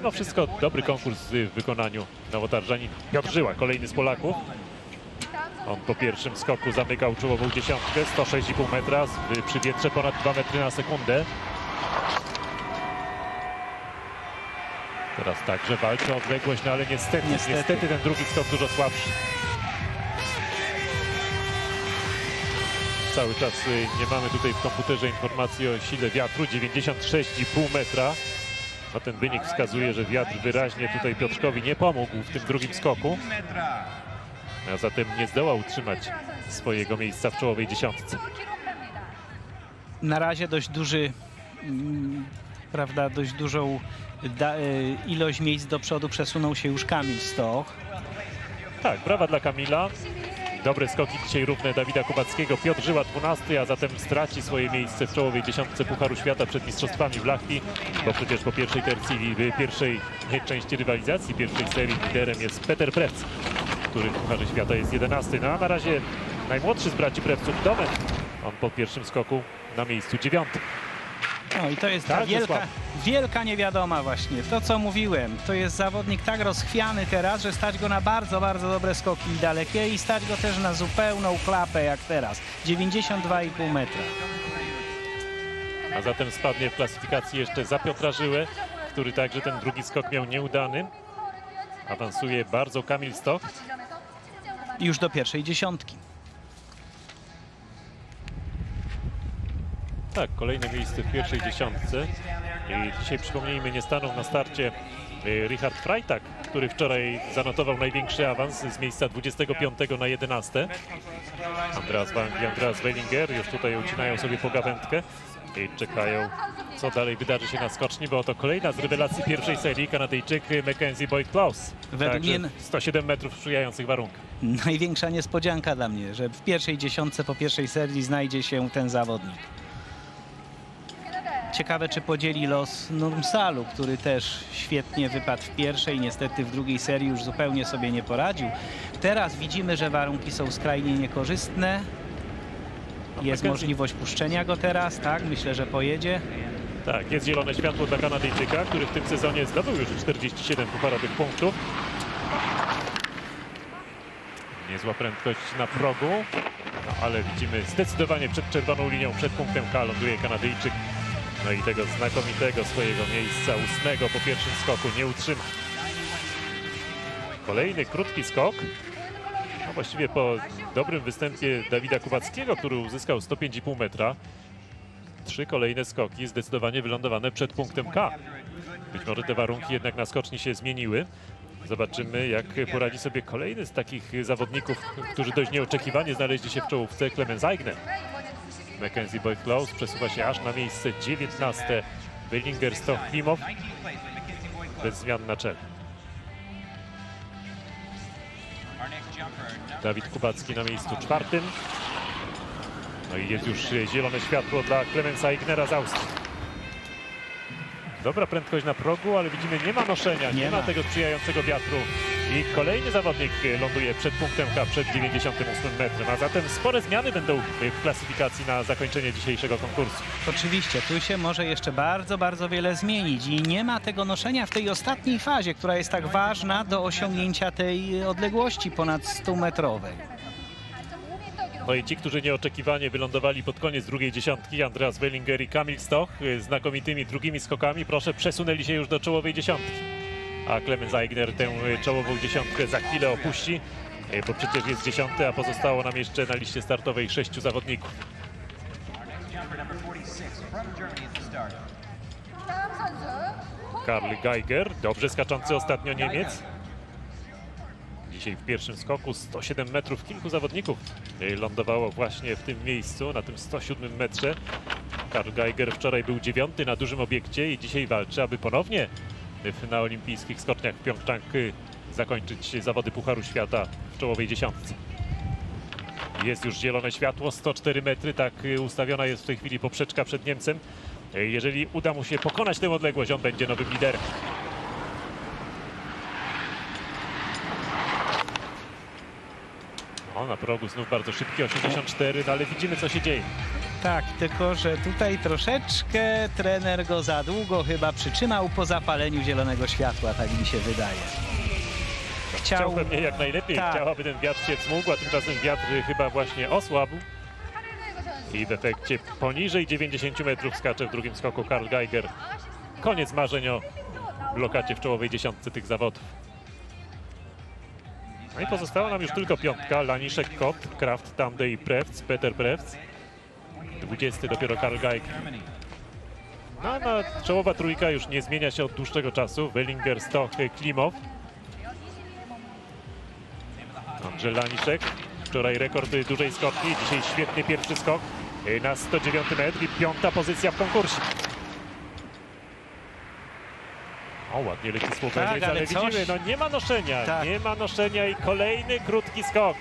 Mimo wszystko dobry konkurs w wykonaniu nowotarżanin Piotr Żyła, kolejny z Polaków. On po pierwszym skoku zamykał czołową dziesiątkę, 106,5 metra, przy wietrze ponad 2 metry na sekundę. Teraz także walczy o odległość, no ale niestety, Niestety. niestety, ten drugi skok dużo słabszy. Cały czas y, nie mamy tutaj w komputerze informacji o sile wiatru, 96,5 metra. No ten wynik wskazuje, że wiatr wyraźnie tutaj Piotrkowi nie pomógł w tym drugim skoku, a zatem nie zdołał utrzymać swojego miejsca w czołowej dziesiątce. Na razie dość duży, mm, prawda, dość dużą da, y, ilość miejsc do przodu przesunął się już Kamil Stoch. Tak, brawa dla Kamila. Dobre skoki dzisiaj równe Dawida Kubackiego. Piotr Żyła 12, a zatem straci swoje miejsce w czołowej dziesiątce Pucharu Świata przed Mistrzostwami w Lachti, bo przecież po pierwszej tercji, y, pierwszej części rywalizacji, pierwszej serii liderem jest Peter Prec, który w Pucharze Świata jest 11. No a na razie najmłodszy z braci Prewców, Domen, on po pierwszym skoku na miejscu dziewiątym. No i to jest ta Tak, wielka, wielka niewiadoma właśnie. To co mówiłem, to jest zawodnik tak rozchwiany teraz, że stać go na bardzo, bardzo dobre skoki dalekie i stać go też na zupełną klapę jak teraz. 92,5 metra. A zatem spadnie w klasyfikacji jeszcze za Piotra Żyłę, który także ten drugi skok miał nieudany. Awansuje bardzo Kamil Stoch. Już do pierwszej dziesiątki. Tak, kolejne miejsce w pierwszej dziesiątce. I dzisiaj przypomnijmy, nie stanął na starcie y, Richard Freitag, który wczoraj zanotował największy awans z miejsca 25 na 11. Andreas Wang i Andreas Wellinger już tutaj ucinają sobie pogawędkę i czekają, co dalej wydarzy się na skoczni, bo oto kolejna z rewelacji pierwszej serii, Kanadyjczyk Mackenzie Boyd Klaus. Według mnie- 107 metrów w sprzyjających warunkach. Największa niespodzianka dla mnie, że w pierwszej dziesiątce po pierwszej serii znajdzie się ten zawodnik. Ciekawe, czy podzieli los Nurmsalu, który też świetnie wypadł w pierwszej, niestety w drugiej serii już zupełnie sobie nie poradził. Teraz widzimy, że warunki są skrajnie niekorzystne. Jest możliwość puszczenia go teraz, tak? Myślę, że pojedzie. Tak, jest zielone światło dla Kanadyjczyka, który w tym sezonie zdobył już 47 pucharowych punktów. Niezła prędkość na progu, no, ale widzimy zdecydowanie przed czerwoną linią, przed punktem K ląduje Kanadyjczyk. No i tego znakomitego swojego miejsca, ósmego po pierwszym skoku nie utrzyma. Kolejny krótki skok. No właściwie po dobrym występie Dawida Kubackiego, który uzyskał 105,5 metra. Trzy kolejne skoki zdecydowanie wylądowane przed punktem K. Być może te warunki jednak na skoczni się zmieniły. Zobaczymy, jak poradzi sobie kolejny z takich zawodników, którzy dość nieoczekiwanie znaleźli się w czołówce, Clemens Eigner. Mackenzie Boyd Klaus przesuwa się aż na miejsce 19. Bellinger Stoch Klimow bez zmian na czele. Dawid Kubacki na miejscu czwartym. No i jest już zielone światło dla Clemensa Eignera z Austrii. Dobra prędkość na progu, ale widzimy nie ma noszenia, nie, Nie ma. ma. tego sprzyjającego wiatru. I kolejny zawodnik ląduje przed punktem K, przed 98 metrem. A zatem spore zmiany będą w klasyfikacji na zakończenie dzisiejszego konkursu. Oczywiście, tu się może jeszcze bardzo, bardzo wiele zmienić i nie ma tego noszenia w tej ostatniej fazie, która jest tak ważna do osiągnięcia tej odległości ponad 100-metrowej. No i ci, którzy nieoczekiwanie wylądowali pod koniec drugiej dziesiątki, Andreas Wellinger i Kamil Stoch, y, znakomitymi drugimi skokami, proszę, przesunęli się już do czołowej dziesiątki. A Clemens Eigner tę czołową dziesiątkę za chwilę opuści, y, bo przecież jest dziesiąty, a pozostało nam jeszcze na liście startowej sześciu zawodników. Karl Geiger, dobrze skaczący ostatnio Niemiec. Dzisiaj w pierwszym skoku 107 metrów. Kilku zawodników y, lądowało właśnie w tym miejscu, na tym 107 metrze. Karl Geiger wczoraj był dziewiąty na dużym obiekcie i dzisiaj walczy, aby ponownie na olimpijskich skoczniach w Pjongczang y, zakończyć zawody Pucharu Świata w czołowej dziesiątce. Jest już zielone światło, 104 metry, tak ustawiona jest w tej chwili poprzeczka przed Niemcem. Jeżeli uda mu się pokonać tę odległość, on będzie nowym liderem. O, na progu znów bardzo szybki, 84, no ale widzimy co się dzieje. Tak, tylko że tutaj troszeczkę trener go za długo chyba przytrzymał po zapaleniu zielonego światła, tak mi się wydaje. Chciał Chciał, pewnie jak najlepiej, Tak. chciał, aby ten wiatr się wsmógł, a tymczasem wiatr chyba właśnie osłabł. I w efekcie poniżej 90 metrów skacze w drugim skoku Karl Geiger. Koniec marzeń o blokacie w czołowej dziesiątce tych zawodów. No i pozostała nam już tylko piątka. Laniszek, Kot, Kraft, Tamde i Prewc, Peter Prewc. 20 dopiero Karl Geiger. No, no, czołowa trójka już nie zmienia się od dłuższego czasu. Wellinger, Stoch, Klimow. Andrzej Laniszek. Wczoraj rekord dużej skokki, dzisiaj świetny pierwszy skok na 109 metr i piąta pozycja w konkursie. O, ładnie leci słupeniec, Tak, ale, ale widzimy, no nie ma noszenia, Tak. nie ma noszenia i kolejny krótki skok.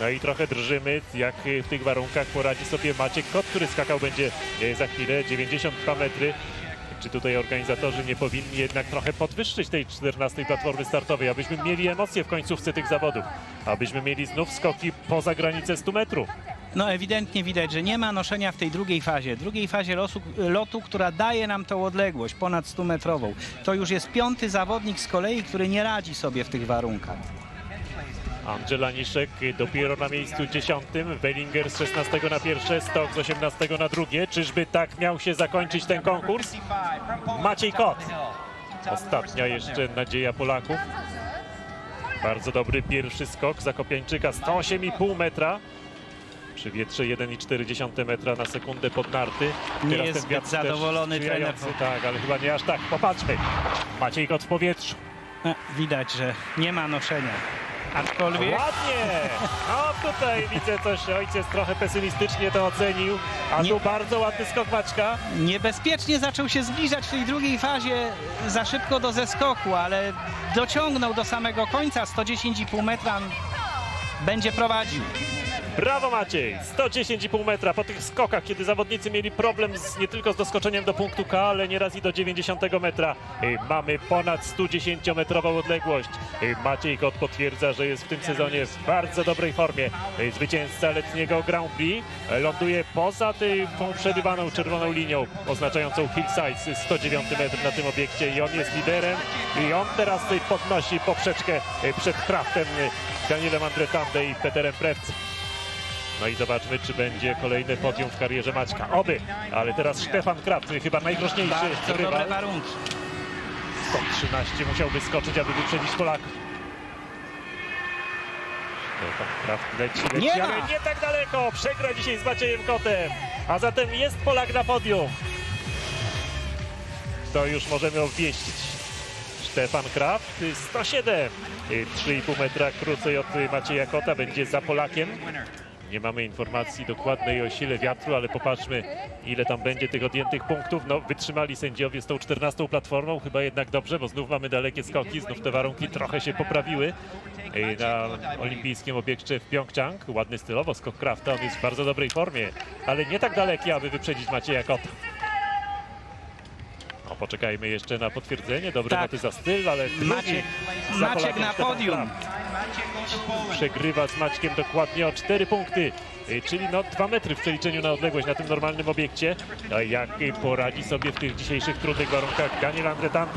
No i trochę drżymy, jak w tych warunkach poradzi sobie Maciek Kot, który skakał będzie y, za chwilę 92 metry. Czy tutaj organizatorzy nie powinni jednak trochę podwyższyć tej 14 platformy startowej, abyśmy mieli emocje w końcówce tych zawodów, abyśmy mieli znów skoki poza granicę 100 metrów. no ewidentnie widać, że nie ma noszenia w tej drugiej fazie, drugiej fazie losu, lotu, która daje nam tą odległość ponad 100 metrową. To już jest piąty zawodnik z kolei, który nie radzi sobie w tych warunkach. Angela Niszek dopiero na miejscu 10, Wellinger z 16 na pierwsze, Stok z 18 na drugie. Czyżby tak miał się zakończyć ten konkurs? Maciej Kot. Ostatnia jeszcze nadzieja Polaków. Bardzo dobry pierwszy skok Zakopiańczyka, 108,5 metra. Przy wietrze 1,4 metra na sekundę pod narty. Nie Teraz jest zbyt zadowolony trener. Tak, ale chyba nie aż tak. Popatrzmy. Maciej Kot w powietrzu. No, widać, że nie ma noszenia. Aczkolwiek Ładnie! No tutaj widzę coś, ojciec trochę pesymistycznie to ocenił, a Nie- tu bardzo ładny skok Maćka. niebezpiecznie zaczął się zbliżać w tej drugiej fazie za szybko do zeskoku, ale dociągnął do samego końca 110,5 metra. Będzie prowadził. Brawo Maciej! 110,5 metra po tych skokach, kiedy zawodnicy mieli problem z, nie tylko z doskoczeniem do punktu K, ale nieraz i do 90 metra. Mamy ponad 110-metrową odległość. Maciej Kot potwierdza, że jest w tym sezonie w bardzo dobrej formie. Zwycięzca letniego Grand Prix ląduje poza tą przerywaną czerwoną linią oznaczającą Hillside 109 metr na tym obiekcie i on jest liderem i on teraz podnosi poprzeczkę przed Kraftem, Danielem Andretande i Peterem Prewcem. No i zobaczmy, czy będzie kolejne podium w karierze Maćka. Oby, ale teraz Stefan Kraft, chyba najgroźniejszy Bardzo dobre rywal. warunki. 113 musiałby skoczyć, aby wyprzedzić Polaków. Stefan Kraft leci, leci, Nie ma! ale nie tak daleko. Przegra dzisiaj z Maciejem Kotem. A zatem jest Polak na podium. To już możemy obwieścić. Stefan Kraft, y, 107. y, 3,5 metra krócej od Macieja Kota, będzie za Polakiem. Nie mamy informacji dokładnej o sile wiatru, ale popatrzmy, ile tam będzie tych odjętych punktów. No, wytrzymali sędziowie z tą 14 platformą, chyba jednak dobrze, bo znów mamy dalekie skoki, znów te warunki trochę się poprawiły. Na olimpijskim obiekcie w Pjongczang, ładny stylowo skok Krafta, on jest w bardzo dobrej formie, ale nie tak daleki, aby wyprzedzić Macieja Kota. No, poczekajmy jeszcze na potwierdzenie, dobre Tak. noty za styl, ale Maciek, Maciek na podium. Przegrywa z Maćkiem dokładnie o 4 punkty, y, czyli no 2 metry w przeliczeniu na odległość na tym normalnym obiekcie. A jak y, poradzi sobie w tych dzisiejszych trudnych warunkach Daniel Andretan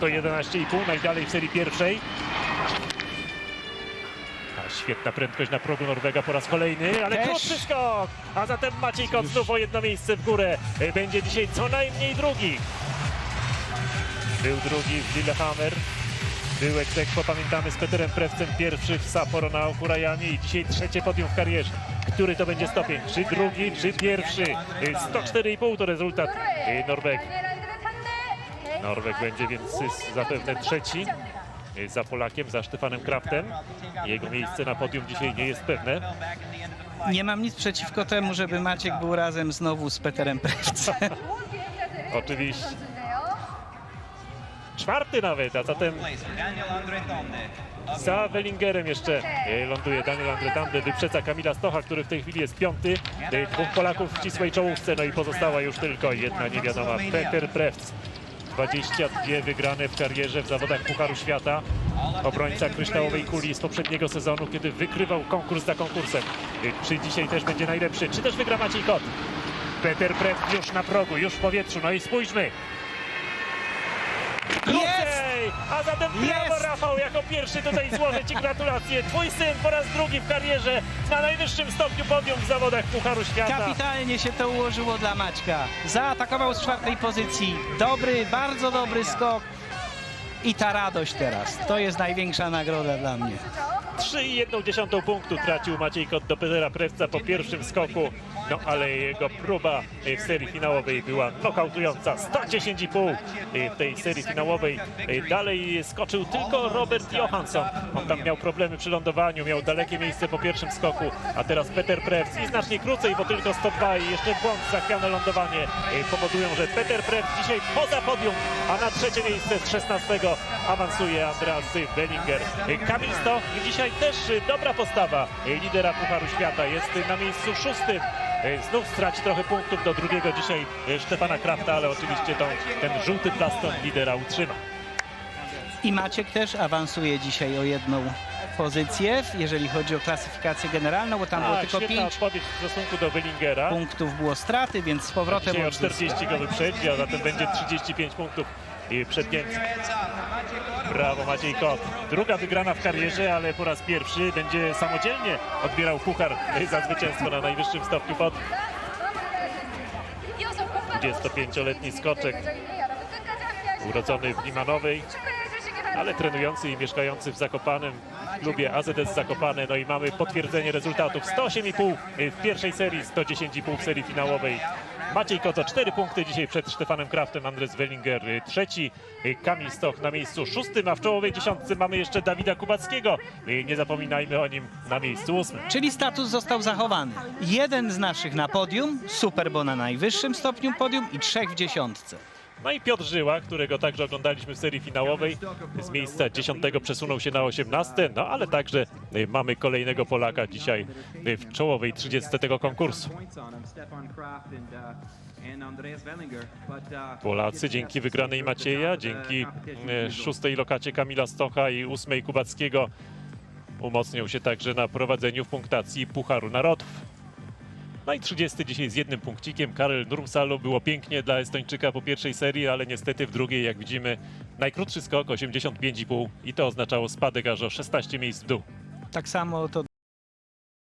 111,5 najdalej w serii pierwszej. A świetna prędkość na progu Norwega po raz kolejny, ale krótszy skok! A zatem Maciej Kot znów o jedno miejsce w górę. Y, Będzie dzisiaj co najmniej drugi. Był drugi w Lillehammer. Był egzekwo, pamiętamy, z Peterem Prewcem pierwszy w Sapporo na Okurajamie i dzisiaj trzecie podium w karierze. Który to będzie stopień? Czy drugi, czy pierwszy? Y, 104,5 to rezultat y, Norweg. Norweg będzie więc zapewne trzeci y, za Polakiem, za Stefanem Kraftem. Jego miejsce na podium dzisiaj nie jest pewne. Nie mam nic przeciwko temu, żeby Maciek był razem znowu z Peterem Prewcem. Oczywiście. Czwarty nawet, a zatem Za Wellingerem jeszcze e, ląduje Daniel Andretande, wyprzedza Kamila Stocha, który w tej chwili jest piąty. E, Dwóch Polaków w ścisłej czołówce, no i pozostała już tylko jedna niewiadoma, Peter Prewc. 22 wygrane w karierze w zawodach Pucharu Świata. Obrońca kryształowej kuli z poprzedniego sezonu, kiedy wykrywał konkurs za konkursem. E, Czy dzisiaj też będzie najlepszy? Czy też wygra Maciej Kot? Peter Prew już na progu, już w powietrzu, no i spójrzmy. Krócej! A zatem brawo Jest! Rafał, jako pierwszy tutaj złożę Ci gratulacje. Twój syn po raz drugi w karierze na najwyższym stopniu podium w zawodach Pucharu Świata. Kapitalnie się to ułożyło dla Maćka. Zaatakował z czwartej pozycji. Dobry, bardzo dobry skok. I ta radość teraz. To jest największa nagroda dla mnie. 3,1 punktu tracił Maciej Kot do Petera Prewca po pierwszym skoku, no ale jego próba w serii finałowej była nokautująca. 110,5 e, w tej serii finałowej. Dalej skoczył tylko Robert Johansson. On tam miał problemy przy lądowaniu, miał dalekie miejsce po pierwszym skoku, a teraz Peter Prewc i znacznie krócej, bo tylko 102 i jeszcze błąd, zachwiane lądowanie e, powodują, że Peter Prewc dzisiaj poza podium, a na trzecie miejsce z 16 awansuje Andreas Bellinger. E, Kamil Stoch dzisiaj też e, dobra postawa e, lidera Pucharu Świata. Jest e, na miejscu szóstym. Znów straci trochę punktów do drugiego dzisiaj Stefana Krafta, ale oczywiście tą, ten żółty plaston lidera utrzyma. I Maciek też awansuje dzisiaj o jedną pozycję, jeżeli chodzi o klasyfikację generalną, bo tam było A, tylko świetna 5 odpowiedź w stosunku do Bellingera. punktów było straty, więc z powrotem Dzisiaj o odzyskał. 40 go wyprzedzi, a zatem będzie 35 punktów i Niemcem. Brawo Maciej Kot. Druga wygrana w karierze, ale po raz pierwszy będzie samodzielnie odbierał puchar za zwycięstwo na najwyższym stopniu pod 25-letni skoczek urodzony w Limanowej, ale trenujący i mieszkający w Zakopanem klubie AZS Zakopane. No i mamy potwierdzenie rezultatów. 108,5 w pierwszej serii, 110,5 w serii finałowej. Maciej Koto 4 punkty dzisiaj przed Stefanem Kraftem, Andres Wellinger y, trzeci, y, Kamil Stoch na miejscu szóstym, a w czołowej dziesiątce mamy jeszcze Dawida Kubackiego. Y, Nie zapominajmy o nim na miejscu ósmym. Czyli status został zachowany. Jeden z naszych na podium, Super, bo na najwyższym stopniu podium i trzech w dziesiątce. No i Piotr Żyła, którego także oglądaliśmy w serii finałowej. Z miejsca 10 przesunął się na 18, no ale także y, mamy kolejnego Polaka dzisiaj w czołowej 30 tego konkursu. Polacy dzięki wygranej Macieja, dzięki y, szóstej lokacie Kamila Stocha i ósmej Kubackiego umocnią się także na prowadzeniu w punktacji Pucharu Narodów. No i 30 dzisiaj z jednym punkcikiem. Karel Nurmsalu było pięknie dla Estończyka po pierwszej serii, ale niestety w drugiej, jak widzimy, najkrótszy skok 85,5 i to oznaczało spadek aż o 16 miejsc w dół. Tak samo to